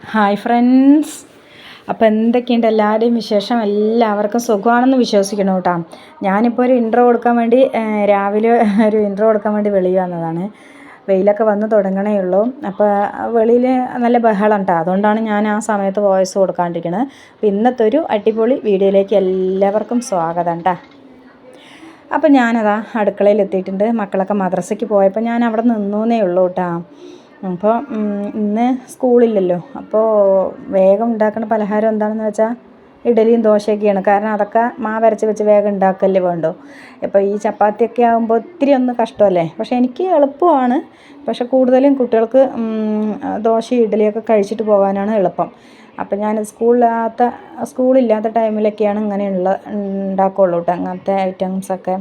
Hi friends. അപ്പോൾ എന്തൊക്കെയുണ്ട്? എല്ലാവരുടെയും വിശേഷം എല്ലാവർക്കും സുഖമാണെന്ന് വിശ്വസിക്കണം കേട്ടോ. ഞാനിപ്പോൾ ഒരു ഇൻട്രോ കൊടുക്കാൻ വേണ്ടി രാവിലെ ഒരു ഇൻട്രോ കൊടുക്കാൻ വേണ്ടി വെളിയിൽ വന്നതാണ്. വെയിലൊക്കെ വന്ന് തുടങ്ങണേ ഉള്ളൂ. അപ്പോൾ വെളിയിൽ നല്ല ബഹളം കേട്ടോ അതുകൊണ്ടാണ് ഞാൻ ആ സമയത്ത് വോയിസ് കൊടുക്കാണ്ടിരിക്കുന്നത് അപ്പോൾ ഇന്നത്തെ ഒരു അടിപൊളി വീഡിയോയിലേക്ക് എല്ലാവർക്കും സ്വാഗതം കേട്ടോ അപ്പോൾ ഞാനതാ അടുക്കളയിൽ എത്തിയിട്ടുണ്ട് മക്കളൊക്കെ മദ്രസയ്ക്ക് പോയപ്പോൾ ഞാൻ അവിടെ നിന്നേ ഉള്ളൂ കേട്ടോ അപ്പോൾ ഇന്ന് സ്കൂളില്ലല്ലോ. അപ്പോൾ വേഗം ഉണ്ടാക്കുന്ന പലഹാരം എന്താണെന്ന് വെച്ചാൽ ഇഡലിയും ദോശയൊക്കെയാണ്. കാരണം അതൊക്കെ മാവരച്ച് വെച്ച് വേഗം ഉണ്ടാക്കല്ലേ വേണ്ടോ. ഇപ്പോൾ ഈ ചപ്പാത്തിയൊക്കെ ആകുമ്പോൾ ഒത്തിരി ഒന്ന് കഷ്ടമല്ലേ? പക്ഷേ എനിക്ക് എളുപ്പമാണ്. പക്ഷെ കൂടുതലും കുട്ടികൾക്ക് ദോശ ഇഡലിയൊക്കെ കഴിച്ചിട്ട് പോകാനാണ് എളുപ്പം. അപ്പം ഞാൻ സ്കൂളില്ലാത്ത സ്കൂളില്ലാത്ത ടൈമിലൊക്കെയാണ് ഇങ്ങനെയുള്ള ഉണ്ടാക്കുള്ളൂ കേട്ടോ അങ്ങനത്തെ ഐറ്റംസൊക്കെ.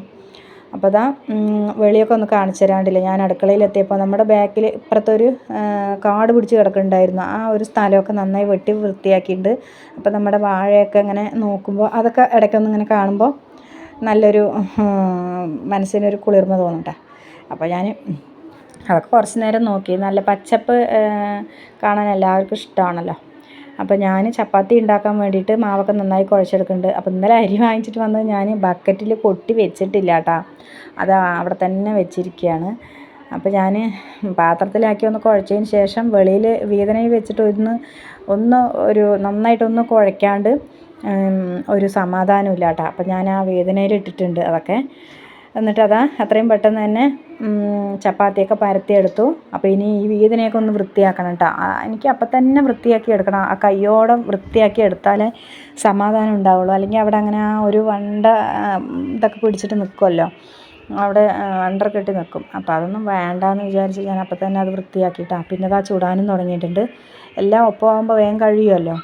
അപ്പോൾ അതാ വെളിയൊക്കെ ഒന്ന് കാണിച്ചു തരാണ്ടില്ല? ഞാൻ അടുക്കളയിൽ എത്തിയപ്പോൾ നമ്മുടെ ബാക്കിൽ ഇപ്പുറത്തൊരു കാട് പിടിച്ച് കിടക്കുന്നുണ്ടായിരുന്നു. ആ ഒരു സ്ഥലമൊക്കെ നന്നായി വെട്ടി വൃത്തിയാക്കിയിട്ടുണ്ട്. അപ്പോൾ നമ്മുടെ വാഴയൊക്കെ ഇങ്ങനെ നോക്കുമ്പോൾ അതൊക്കെ ഇടയ്ക്കൊന്ന് ഇങ്ങനെ കാണുമ്പോൾ നല്ലൊരു മനസ്സിനൊരു കുളിർമ തോന്നട്ടെ. അപ്പോൾ ഞാൻ അതൊക്കെ കുറച്ച് നേരം നോക്കി. നല്ല പച്ചപ്പ് കാണാൻ എല്ലാവർക്കും ഇഷ്ടമാണല്ലോ അപ്പോൾ ഞാൻ ചപ്പാത്തി ഉണ്ടാക്കാൻ വേണ്ടിയിട്ട് മാവൊക്കെ നന്നായി കുഴച്ചെടുക്കുന്നുണ്ട് അപ്പോൾ ഇന്നലെ അരി വാങ്ങിച്ചിട്ട് വന്നത് ഞാൻ ബക്കറ്റിൽ കൊട്ടി വെച്ചിട്ടില്ല കേട്ടോ അത് അവിടെ തന്നെ വെച്ചിരിക്കുകയാണ് അപ്പോൾ ഞാൻ പാത്രത്തിലാക്കി ഒന്ന് കുഴച്ചതിന് ശേഷം വെളിയിൽ വീതനയിൽ വെച്ചിട്ട് ഒന്ന് ഒന്ന് ഒരു നന്നായിട്ടൊന്ന് കുഴയ്ക്കാണ്ട് ഉം, ഒരു സമാധാനമില്ല കേട്ടോ അപ്പോൾ ഞാൻ ആ വേദനയിൽ ഇട്ടിട്ടുണ്ട് അതൊക്കെ. എന്നിട്ട് അതാ അത്രയും പെട്ടെന്ന് തന്നെ ചപ്പാത്തിയൊക്കെ പരത്തിയെടുത്തു. അപ്പോൾ ഇനി ഈ വീതിനെയൊക്കെ ഒന്ന് വൃത്തിയാക്കണം കേട്ടോ എനിക്ക് അപ്പം തന്നെ വൃത്തിയാക്കി എടുക്കണം. ആ കയ്യോടെ വൃത്തിയാക്കി എടുത്താലേ സമാധാനം ഉണ്ടാവുള്ളൂ. അല്ലെങ്കിൽ അവിടെ അങ്ങനെ ആ ഒരു വണ്ട ഇതൊക്കെ പിടിച്ചിട്ട് നിൽക്കുമല്ലോ അവിടെ അണ്ടർ കെട്ടി നിൽക്കും അപ്പോൾ അതൊന്നും വേണ്ടാന്ന് വിചാരിച്ച് ഞാൻ അപ്പം തന്നെ അത് വൃത്തിയാക്കിയിട്ടാണ് പിന്നെ അതാ ചുടാനും തുടങ്ങിയിട്ടുണ്ട്. എല്ലാം ഒപ്പമാകുമ്പോൾ വേഗം കഴിയുമല്ലോ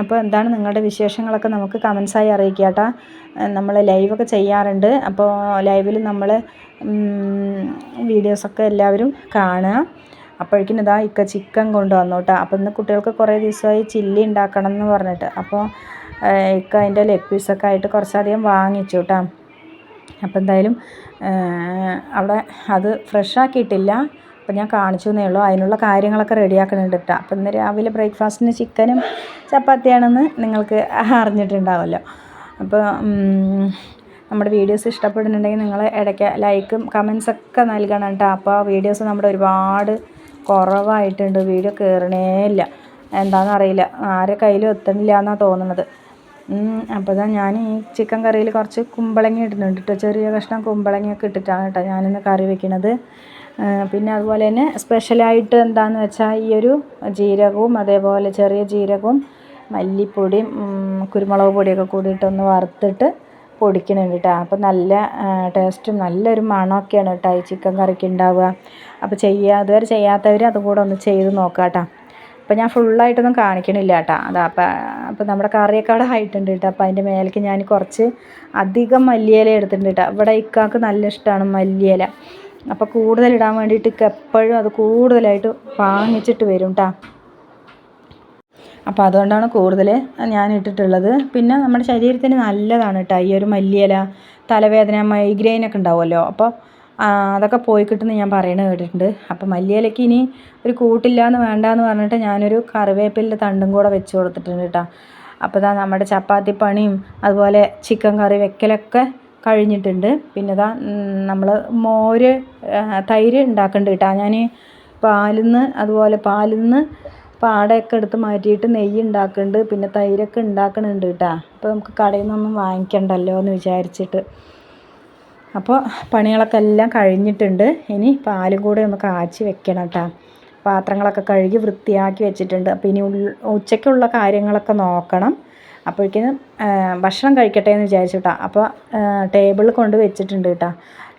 അപ്പോൾ എന്താണ് നിങ്ങളുടെ വിശേഷങ്ങളൊക്കെ നമുക്ക് കമൻസായി അറിയിക്കുക കേട്ടോ. നമ്മൾ ലൈവൊക്കെ ചെയ്യാറുണ്ട്. അപ്പോൾ ലൈവിൽ നമ്മൾ വീഡിയോസൊക്കെ എല്ലാവരും കാണുക. അപ്പോഴേക്കും ഇതാ ഇക്ക ചിക്കൻ കൊണ്ടുവന്നു കേട്ടോ. അപ്പോൾ ഇന്ന് കുട്ടികൾക്ക് കുറേ ദിവസമായി ചില്ലി ഉണ്ടാക്കണം എന്ന് പറഞ്ഞിട്ട്. അപ്പോൾ ഇക്ക അതിന്റെ ലെഗ് പീസൊക്കെ ആയിട്ട് കുറച്ചധികം വാങ്ങിച്ചു കേട്ടോ. അപ്പോൾ എന്തായാലും അവിടെ അത് ഫ്രഷ് അപ്പോൾ ഞാൻ കാണിച്ചു എന്നേ ഉള്ളൂ. അതിനുള്ള കാര്യങ്ങളൊക്കെ റെഡിയാക്കുന്നുണ്ട് കേട്ടോ അപ്പം ഇന്ന് രാവിലെ ബ്രേക്ക്ഫാസ്റ്റിന് ചിക്കനും ചപ്പാത്തിയാണെന്ന് നിങ്ങൾക്ക് അറിഞ്ഞിട്ടുണ്ടാവുമല്ലോ അപ്പോൾ നമ്മുടെ വീഡിയോസ് ഇഷ്ടപ്പെടുന്നുണ്ടെങ്കിൽ നിങ്ങൾ ഇടയ്ക്ക് ലൈക്കും കമൻസൊക്കെ നൽകണം കേട്ടോ അപ്പോൾ വീഡിയോസ് നമ്മുടെ ഒരുപാട് കുറവായിട്ടുണ്ട്. വീഡിയോ കയറണേ ഇല്ല എന്താണെന്നറിയില്ല. ആരെ കയ്യിലും എത്തണില്ല എന്നാണ് തോന്നുന്നത്. അപ്പോൾ ഇതാ ഞാൻ ഈ ചിക്കൻ കറിയിൽ കുറച്ച് കുമ്പളങ്ങ ഇടുന്നുണ്ട് കേട്ടോ ചെറിയ കഷ്ണം കുമ്പളങ്ങയൊക്കെ ഇട്ടിട്ടാണ് കേട്ടോ ഞാനിന്ന് കറി വെക്കുന്നത് പിന്നെ അതുപോലെ തന്നെ സ്പെഷ്യലായിട്ട് എന്താണെന്ന് വെച്ചാൽ ഈ ഒരു ജീരകവും അതേപോലെ ചെറിയ ജീരകവും മല്ലിപ്പൊടിയും കുരുമുളക് പൊടിയൊക്കെ കൂടിയിട്ടൊന്ന് വറുത്തിട്ട് പൊടിക്കണുണ്ട് കേട്ടോ അപ്പോൾ നല്ല ടേസ്റ്റും നല്ലൊരു മണമൊക്കെയാണ് കേട്ടോ ഈ ചിക്കൻ കറിക്ക് ഉണ്ടാവുക അപ്പോൾ ചെയ്യുക അതുവരെ ചെയ്യാത്തവർ അതുകൂടെ ഒന്ന് ചെയ്ത് നോക്കാം കേട്ടോ അപ്പോൾ ഞാൻ ഫുള്ളായിട്ടൊന്നും കാണിക്കണില്ല കേട്ടോ അതാ അപ്പം അപ്പം നമ്മുടെ കറിയേക്കാട് അവിടെ ആയിട്ടുണ്ട് കേട്ടോ അപ്പം അതിന്റെ മേലേക്ക് ഞാൻ കുറച്ച് അധികം മല്ലിയില എടുത്തിട്ടുണ്ട് കേട്ടോ ഇവിടെ ഇക്കാക്ക് നല്ല ഇഷ്ടമാണ് മല്ലിയില. അപ്പോൾ കൂടുതൽ ഇടാൻ വേണ്ടിയിട്ട് ഇക്ക എപ്പോഴും അത് കൂടുതലായിട്ട് വാങ്ങിച്ചിട്ട് വരും കേട്ടോ അപ്പോൾ അതുകൊണ്ടാണ് കൂടുതൽ ഞാൻ ഇട്ടിട്ടുള്ളത്. പിന്നെ നമ്മുടെ ശരീരത്തിന് നല്ലതാണ് കേട്ടോ ഈ ഒരു മല്ലിയില തലവേദന മൈഗ്രെയിനൊക്കെ ഉണ്ടാവുമല്ലോ. അപ്പോൾ അതൊക്കെ പോയി കിട്ടുമെന്ന് ഞാൻ പറയണത് കേട്ടിട്ടുണ്ട്. അപ്പം മല്ലിയിലയ്ക്ക് ഇനി ഒരു കൂട്ടില്ല എന്ന് വേണ്ടാന്ന് പറഞ്ഞിട്ട് ഞാനൊരു കറിവേപ്പിലിന്റെ തണ്ടും കൂടെ വെച്ച് കൊടുത്തിട്ടുണ്ട് കേട്ടോ. അപ്പോൾ ഇതാ നമ്മുടെ ചപ്പാത്തി പണിയും അതുപോലെ ചിക്കൻ കറി വെക്കലൊക്കെ കഴിഞ്ഞിട്ടുണ്ട്. പിന്നെ ഇതാ നമ്മൾ മോര് തൈര് ഉണ്ടാക്കുന്നുണ്ട് കേട്ടോ. ഞാൻ പാലിൽ നിന്ന് അതുപോലെ പാലിൽ നിന്ന് പാടയൊക്കെ എടുത്ത് മാറ്റിയിട്ട് നെയ്യ് ഉണ്ടാക്കുന്നുണ്ട് പിന്നെ തൈരൊക്കെ ഉണ്ടാക്കുന്നുണ്ട് കേട്ടോ. അപ്പോൾ നമുക്ക് കടയിൽ നിന്നൊന്നും വാങ്ങിക്കണ്ടല്ലോ എന്ന് വിചാരിച്ചിട്ട്. അപ്പോൾ പണികളൊക്കെ എല്ലാം കഴിഞ്ഞിട്ടുണ്ട്. ഇനി പാലും കൂടെ ഒന്ന് കാച്ചി വെക്കണം കേട്ടോ പാത്രങ്ങളൊക്കെ കഴുകി വൃത്തിയാക്കി വെച്ചിട്ടുണ്ട്. അപ്പോൾ ഇനി ഉച്ചയ്ക്കുള്ള കാര്യങ്ങളൊക്കെ നോക്കണം. അപ്പോഴേക്കും ഭക്ഷണം കഴിക്കട്ടെ എന്ന് വിചാരിച്ചിട്ടാ അപ്പോൾ ടേബിളിൽ കൊണ്ട് വെച്ചിട്ടുണ്ട് കേട്ടോ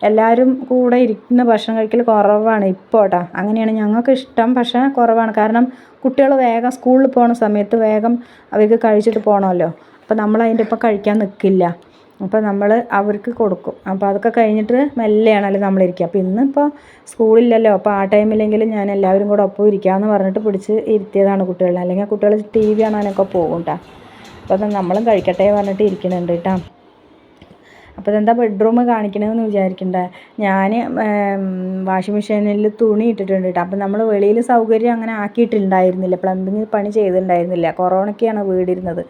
എല്ലാവരും കൂടെ ഇരിക്കുന്ന ഭക്ഷണം കഴിക്കൽ കുറവാണ് ഇപ്പോൾ കേട്ടോ അങ്ങനെയാണ് ഞങ്ങൾക്ക് ഇഷ്ടം. പക്ഷേ കുറവാണ്. കാരണം കുട്ടികൾ വേഗം സ്കൂളിൽ പോകുന്ന സമയത്ത് വേഗം അവർക്ക് കഴിച്ചിട്ട് പോകണമല്ലോ അപ്പോൾ നമ്മൾ ഒപ്പം കഴിക്കാൻ നിൽക്കില്ല അപ്പോൾ നമ്മൾ അവർക്ക് കൊടുക്കും. അപ്പോൾ അതൊക്കെ കഴിഞ്ഞിട്ട് മെല്ലെയാണല്ലോ നമ്മളിരിക്കുക. അപ്പോൾ ഇന്നിപ്പോൾ സ്കൂളില്ലല്ലോ. അപ്പോൾ ആ ടൈമിലെങ്കിലും ഞാൻ എല്ലാവരും കൂടെ ഒപ്പം ഇരിക്കാമെന്ന് പറഞ്ഞിട്ട് പിടിച്ച് ഇരുത്തിയതാണ് കുട്ടികളെ. അല്ലെങ്കിൽ കുട്ടികൾ ടി വി കാണാനൊക്കെ പോകും കേട്ടോ അപ്പോൾ നമ്മളും കഴിക്കട്ടെ പറഞ്ഞിട്ട് ഇരിക്കുന്നുണ്ട് കേട്ടോ അപ്പോൾ ഇതെന്താ ബെഡ്റൂം കാണിക്കണമെന്ന് വിചാരിക്കണ്ടേ. ഞാൻ വാഷിംഗ് മെഷീനിൽ തുണി ഇട്ടിട്ടുണ്ട് കേട്ടോ അപ്പോൾ നമ്മൾ വെളിയിൽ സൗകര്യം അങ്ങനെ ആക്കിയിട്ടുണ്ടായിരുന്നില്ല. പ്ലംബിങ് പണി ചെയ്തിട്ടുണ്ടായിരുന്നില്ല കൊറോണയ്ക്കാണ് വീടിരുന്നത്.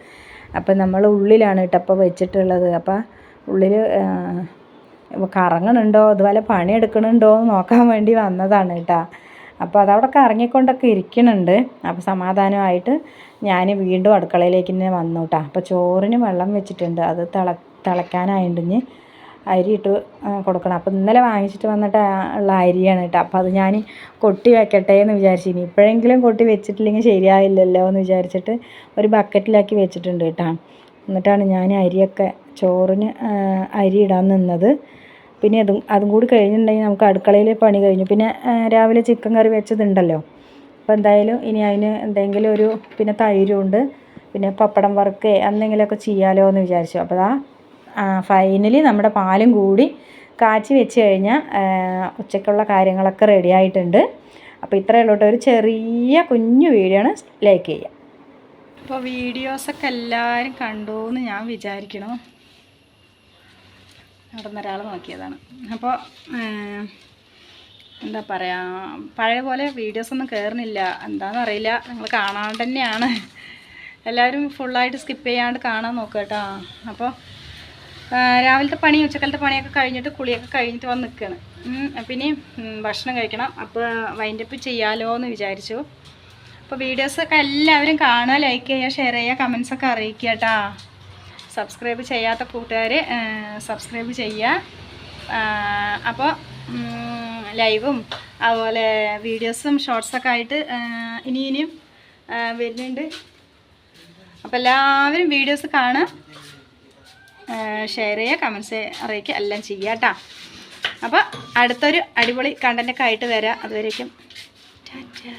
അപ്പം നമ്മൾ ഉള്ളിലാണ് കേട്ടോ അപ്പോൾ വെച്ചിട്ടുള്ളത്. അപ്പം ഉള്ളിൽ കറങ്ങണുണ്ടോ? അതുപോലെ പണിയെടുക്കണുണ്ടോ? എന്ന് നോക്കാൻ വേണ്ടി വന്നതാണ് കേട്ടോ അപ്പോൾ അതവിടെ കറങ്ങിക്കൊണ്ടൊക്കെ ഇരിക്കുന്നുണ്ട് അപ്പോൾ സമാധാനമായിട്ട് ഞാൻ വീണ്ടും അടുക്കളയിലേക്ക് തന്നെ വന്നു കേട്ടോ അപ്പോൾ ചോറിന് വെള്ളം വെച്ചിട്ടുണ്ട്. അത് തിള തിളയ്ക്കാനായിട്ടിഞ്ഞ് അരി ഇട്ട് കൊടുക്കണം. അപ്പോൾ ഇന്നലെ വാങ്ങിച്ചിട്ട് വന്നിട്ട് ഉള്ള അരിയാണ് കേട്ടോ. അപ്പോൾ അത് ഞാൻ കൊട്ടി വെക്കട്ടെ എന്ന് വിചാരിച്ചു. ഇനി ഇപ്പോഴെങ്കിലും കൊട്ടി വെച്ചിട്ടില്ലെങ്കിൽ ശരിയായില്ലല്ലോ എന്ന് വിചാരിച്ചിട്ട് ഒരു ബക്കറ്റിലാക്കി വെച്ചിട്ടുണ്ട് കേട്ടോ. എന്നിട്ടാണ് ഞാൻ അരിയൊക്കെ ചോറിന് അരി ഇടാൻ നിന്നത്. പിന്നെ അതും അതും കൂടി കഴിഞ്ഞിട്ടുണ്ടെങ്കിൽ നമുക്ക് അടുക്കളയിൽ പണി കഴിഞ്ഞു. പിന്നെ രാവിലെ ചിക്കൻ കറി വെച്ചതുണ്ടല്ലോ. അപ്പോൾ എന്തായാലും ഇനി അതിന് എന്തെങ്കിലും ഒരു പിന്നെ തൈരുണ്ട് പിന്നെ പപ്പടം വറുക്കേ എന്തെങ്കിലുമൊക്കെ ചെയ്യാലോ എന്ന് വിചാരിച്ചു. അപ്പോൾ ആ ഫൈനലി നമ്മുടെ പാലും കൂടി കാച്ചി വെച്ച് കഴിഞ്ഞാൽ ഉച്ചയ്ക്കുള്ള കാര്യങ്ങളൊക്കെ റെഡി ആയിട്ടുണ്ട്. അപ്പോൾ ഇത്രയേ ഉള്ളൂ ഒരു ചെറിയ കുഞ്ഞു വീഡിയോ ആണ്. ലൈക്ക് ചെയ്യുക അപ്പോൾ വീഡിയോസൊക്കെ എല്ലാവരും കണ്ടു എന്ന് ഞാൻ വിചാരിക്കണം. നടന്നൊരാൾ നോക്കിയതാണ്. അപ്പോൾ എന്താ പറയുക പഴയ പോലെ വീഡിയോസൊന്നും കയറുന്നില്ല എന്താണെന്നറിയില്ല നിങ്ങൾ കാണാണ്ട് തന്നെയാണ്. എല്ലാവരും ഫുള്ളായിട്ട് സ്കിപ്പ് ചെയ്യാണ്ട് കാണാൻ നോക്കുക കേട്ടോ. അപ്പോൾ രാവിലത്തെ പണി ഉച്ചക്കാലത്തെ പണിയൊക്കെ കഴിഞ്ഞിട്ട് കുളിയൊക്കെ കഴിഞ്ഞിട്ട് വന്ന് നിൽക്കുകയാണ് പിന്നെ ഭക്ഷണം കഴിക്കണം. അപ്പോൾ വൈൻഡപ്പ് ചെയ്യാലോ എന്ന് വിചാരിച്ചു. അപ്പോൾ വീഡിയോസൊക്കെ എല്ലാവരും കാണുക ലൈക്ക് ചെയ്യുക ഷെയർ ചെയ്യുക കമൻസൊക്കെ അറിയിക്കുക കേട്ടോ സബ്സ്ക്രൈബ് ചെയ്യാത്ത കൂട്ടുകാർ സബ്സ്ക്രൈബ് ചെയ്യുക. അപ്പോൾ ലൈവും അതുപോലെ വീഡിയോസും ഷോർട്സൊക്കെ ആയിട്ട് ഇനി ഇനിയും വരുന്നുണ്ട്. അപ്പോൾ എല്ലാവരും വീഡിയോസ് കാണുക. ഷെയർ ചെയ്യുക കമൻസ് അറിയിക്കുക എല്ലാം ചെയ്യുക കേട്ടോ. അപ്പോൾ അടുത്തൊരു അടിപൊളി കണ്ടന്റൊക്കെ ആയിട്ട് വരാം. അതുവരേക്കും. ടാറ്റാ.